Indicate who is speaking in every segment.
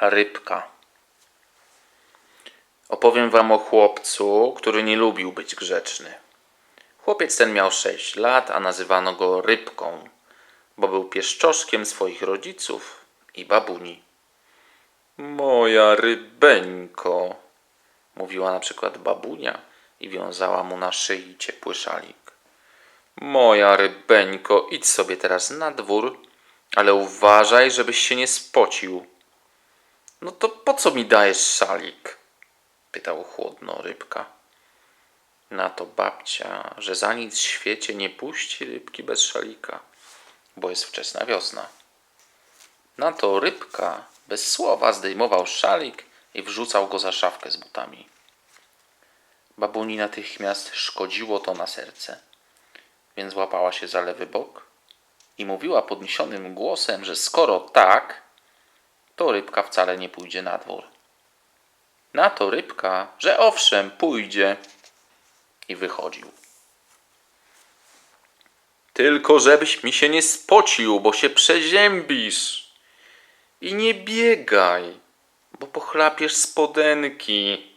Speaker 1: Rybka. Opowiem wam o chłopcu, który nie lubił być grzeczny. Chłopiec ten miał sześć lat, a nazywano go Rybką, bo był pieszczoszkiem swoich rodziców i babuni. Moja rybeńko, mówiła na przykład babunia i wiązała mu na szyi ciepły szalik. Moja rybeńko, idź sobie teraz na dwór, ale uważaj, żebyś się nie spocił. No to po co mi dajesz szalik? pytał chłodno rybka. Na to babcia, że za nic w świecie nie puści rybki bez szalika, bo jest wczesna wiosna. Na to rybka bez słowa zdejmował szalik i wrzucał go za szafkę z butami. Babuni natychmiast szkodziło to na serce, więc łapała się za lewy bok i mówiła podniesionym głosem, że skoro tak, to rybka wcale nie pójdzie na dwór. Na to rybka, że owszem, pójdzie i wychodził. Tylko żebyś mi się nie spocił, bo się przeziębisz. I nie biegaj, bo pochlapiesz spodenki.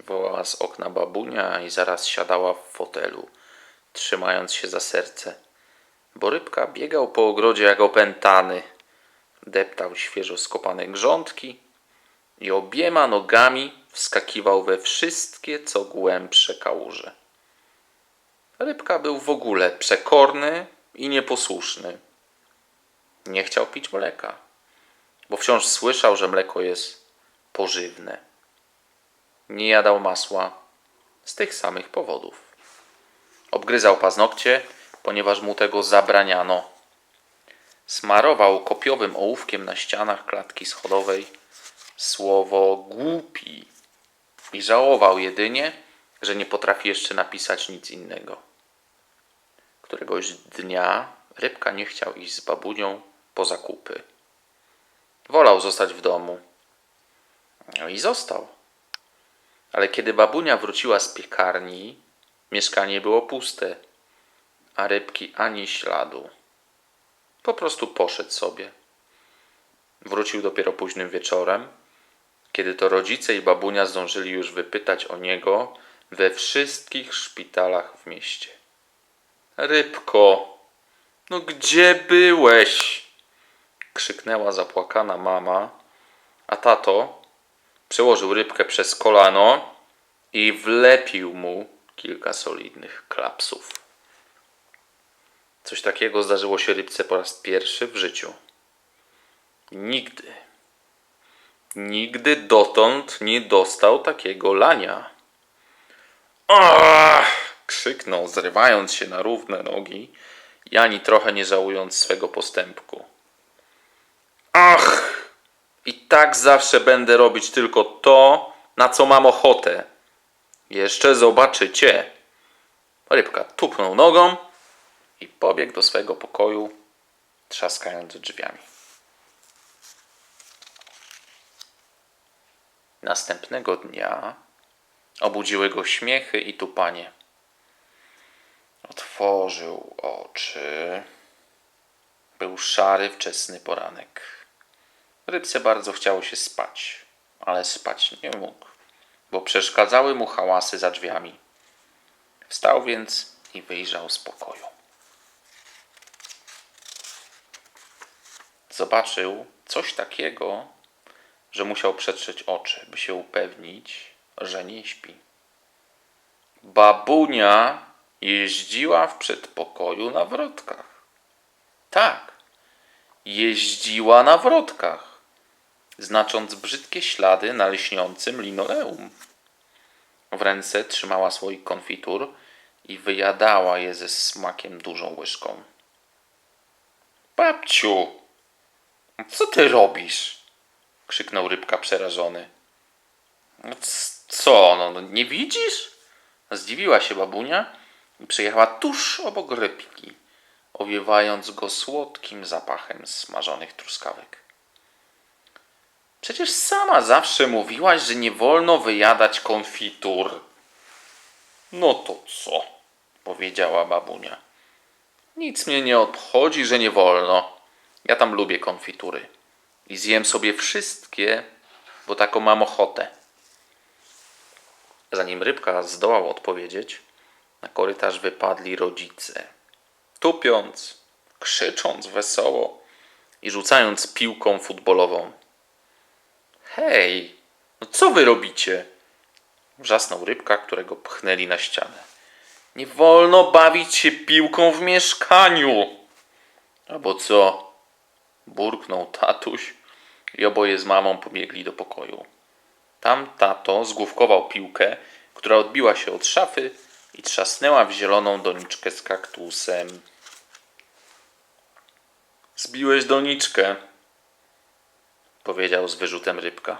Speaker 1: Wołała z okna babunia i zaraz siadała w fotelu, trzymając się za serce. Bo rybka biegał po ogrodzie jak opętany. Deptał świeżo skopane grządki i obiema nogami wskakiwał we wszystkie co głębsze kałuże. Rybka był w ogóle przekorny i nieposłuszny. Nie chciał pić mleka, bo wciąż słyszał, że mleko jest pożywne. Nie jadał masła z tych samych powodów. Obgryzał paznokcie, ponieważ mu tego zabraniano. Smarował kopiowym ołówkiem na ścianach klatki schodowej słowo głupi i żałował jedynie, że nie potrafi jeszcze napisać nic innego. Któregoś dnia rybka nie chciał iść z babunią po zakupy. Wolał zostać w domu. No i został. Ale kiedy babunia wróciła z piekarni, mieszkanie było puste, a rybki ani śladu. Po prostu poszedł sobie. Wrócił dopiero późnym wieczorem, kiedy to rodzice i babunia zdążyli już wypytać o niego we wszystkich szpitalach w mieście. Rybko, no gdzie byłeś? krzyknęła zapłakana mama, a tato przełożył rybkę przez kolano i wlepił mu kilka solidnych klapsów. Coś takiego zdarzyło się rybce po raz pierwszy w życiu. Nigdy, nigdy dotąd nie dostał takiego lania. Ach! krzyknął, zrywając się na równe nogi i ani trochę nie żałując swego postępku. Ach! I tak zawsze będę robić tylko to, na co mam ochotę. Jeszcze zobaczycie. Rybka tupnął nogą i pobiegł do swego pokoju, trzaskając drzwiami. Następnego dnia obudziły go śmiechy i tupanie. Otworzył oczy. Był szary, wczesny poranek. Rybce bardzo chciało się spać, ale spać nie mógł, bo przeszkadzały mu hałasy za drzwiami. Wstał więc i wyjrzał z pokoju. Zobaczył coś takiego, że musiał przetrzeć oczy, by się upewnić, że nie śpi. Babunia jeździła w przedpokoju na wrotkach. Tak, jeździła na wrotkach, znacząc brzydkie ślady na lśniącym linoleum. W ręce trzymała słoik konfitur i wyjadała je ze smakiem dużą łyżką. Babciu, co ty robisz? krzyknął rybka przerażony. "No Co, no, no nie widzisz? Zdziwiła się babunia i przyjechała tuż obok rybki, owiewając go słodkim zapachem smażonych truskawek. Przecież sama zawsze mówiłaś, że nie wolno wyjadać konfitur. No to co? powiedziała babunia. Nic mnie nie obchodzi, że nie wolno. Ja tam lubię konfitury. i zjem sobie wszystkie, bo taką mam ochotę. Zanim rybka zdołał odpowiedzieć, na korytarz wypadli rodzice. Tupiąc, krzycząc wesoło i rzucając piłką futbolową. Hej, no co wy robicie? Wrzasnął rybka, którego pchnęli na ścianę. Nie wolno bawić się piłką w mieszkaniu. Albo co? Burknął tatuś i oboje z mamą pobiegli do pokoju. Tam tato zgłówkował piłkę, która odbiła się od szafy i trzasnęła w zieloną doniczkę z kaktusem. Zbiłeś doniczkę, powiedział z wyrzutem rybka.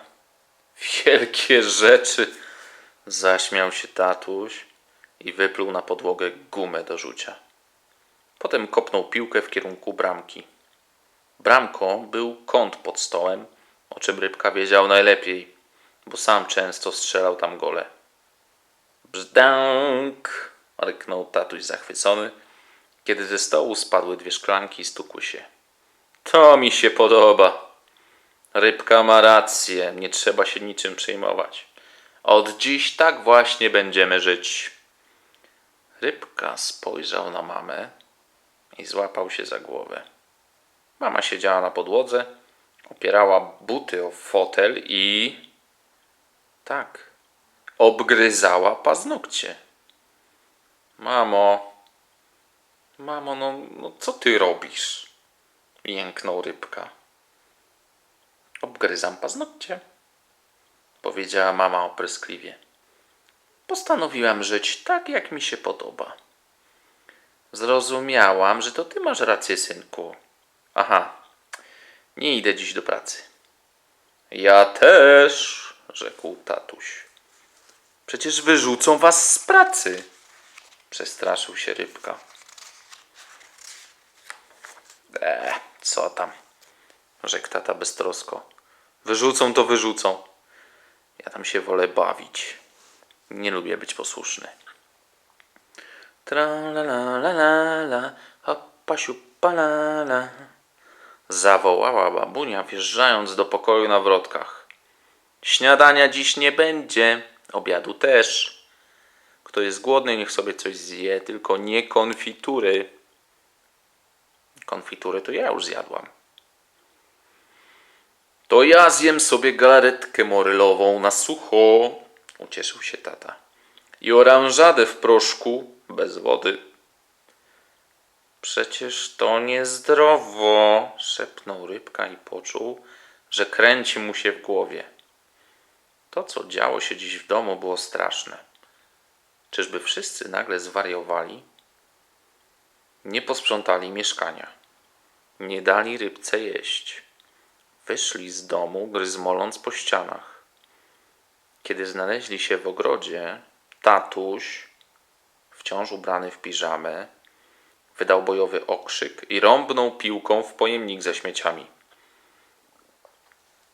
Speaker 1: Wielkie rzeczy, zaśmiał się tatuś i wypluł na podłogę gumę do rzucia. Potem kopnął piłkę w kierunku bramki. Bramką był kąt pod stołem, o czym rybka wiedział najlepiej, bo sam często strzelał tam gole. Brzdęk! ryknął tatuś zachwycony, kiedy ze stołu spadły dwie szklanki i stukły się. To mi się podoba. Rybka ma rację, nie trzeba się niczym przejmować. Od dziś tak właśnie będziemy żyć. Rybka spojrzał na mamę i złapał się za głowę. Mama siedziała na podłodze, opierała buty o fotel i. Tak, obgryzała paznokcie. Mamo, mamo, no, no co ty robisz? Jęknął rybka. Obgryzam paznokcie, powiedziała mama opryskliwie. Postanowiłam żyć tak, jak mi się podoba. Zrozumiałam, że to ty masz rację, synku. Aha, nie idę dziś do pracy. Ja też, rzekł tatuś. Przecież wyrzucą was z pracy. Przestraszył się rybka. E, co tam? Rzekł tata beztrosko. Wyrzucą to wyrzucą. Ja tam się wolę bawić. Nie lubię być posłuszny. Tra la la la la, hoppa siupa la la. Zawołała babunia, wjeżdżając do pokoju na wrotkach. Śniadania dziś nie będzie, obiadu też. Kto jest głodny, niech sobie coś zje, tylko nie konfitury. Konfitury to ja już zjadłam. To ja zjem sobie galaretkę morylową na sucho, ucieszył się tata. I oranżadę w proszku, bez wody. Przecież to niezdrowo, szepnął rybka i poczuł, że kręci mu się w głowie. To, co działo się dziś w domu, było straszne. Czyżby wszyscy nagle zwariowali? Nie posprzątali mieszkania. Nie dali rybce jeść. Wyszli z domu, gryzmoląc po ścianach. Kiedy znaleźli się w ogrodzie, tatuś, wciąż ubrany w piżamę, wydał bojowy okrzyk i rąbnął piłką w pojemnik ze śmieciami.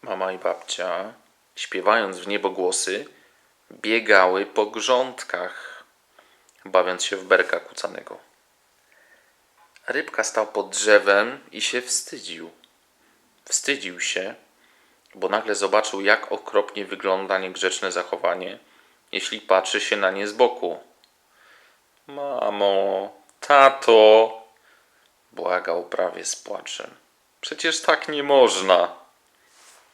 Speaker 1: Mama i babcia, śpiewając w niebogłosy, biegały po grządkach, bawiąc się w berka kucanego. Rybka stał pod drzewem i się wstydził. Wstydził się, bo nagle zobaczył, jak okropnie wygląda niegrzeczne zachowanie, jeśli patrzy się na nie z boku. Mamo, tato, błagał prawie z płaczem. Przecież tak nie można.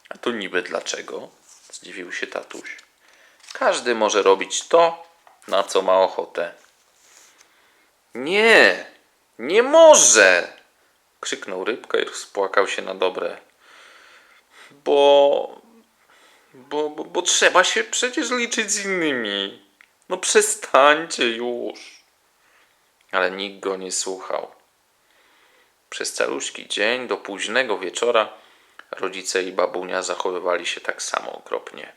Speaker 1: A to niby dlaczego? Zdziwił się tatuś. Każdy może robić to, na co ma ochotę. Nie, nie może! krzyknął rybka i rozpłakał się na dobre. Bo, bo, bo, bo trzeba się przecież liczyć z innymi. No przestańcie już. Ale nikt go nie słuchał. Przez caluśki dzień do późnego wieczora rodzice i babunia zachowywali się tak samo okropnie.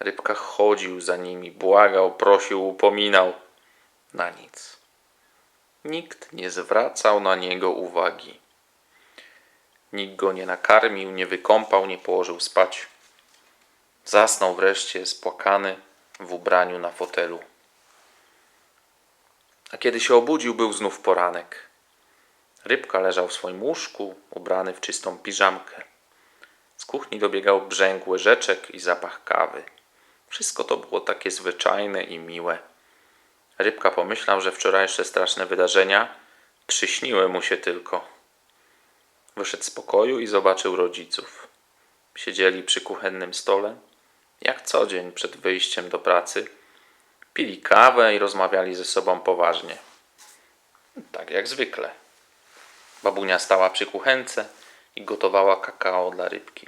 Speaker 1: Rybka chodził za nimi, błagał, prosił, upominał. Na nic. Nikt nie zwracał na niego uwagi. Nikt go nie nakarmił, nie wykąpał, nie położył spać. Zasnął wreszcie spłakany w ubraniu na fotelu. A kiedy się obudził, był znów poranek. Rybka leżał w swoim łóżku, ubrany w czystą piżamkę. Z kuchni dobiegał brzęk łyżeczek i zapach kawy. Wszystko to było takie zwyczajne i miłe. Rybka pomyślał, że wczorajsze straszne wydarzenia przyśniły mu się tylko. Wyszedł z pokoju i zobaczył rodziców. Siedzieli przy kuchennym stole, jak co dzień przed wyjściem do pracy. Pili kawę i rozmawiali ze sobą poważnie. Tak jak zwykle. Babunia stała przy kuchence i gotowała kakao dla rybki.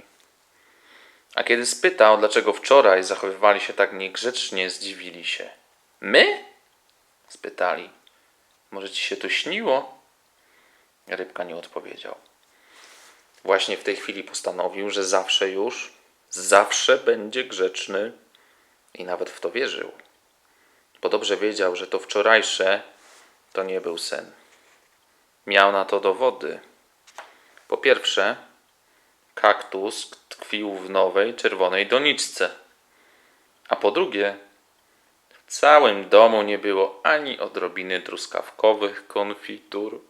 Speaker 1: A kiedy spytał, dlaczego wczoraj zachowywali się tak niegrzecznie, zdziwili się. My? spytali. Może ci się to śniło? Rybka nie odpowiedział. Właśnie w tej chwili postanowił, że zawsze już, zawsze będzie grzeczny i nawet w to wierzył. Bo dobrze wiedział, że to wczorajsze to nie był sen. Miał na to dowody. Po pierwsze, kaktus tkwił w nowej czerwonej doniczce. A po drugie, w całym domu nie było ani odrobiny truskawkowych konfitur,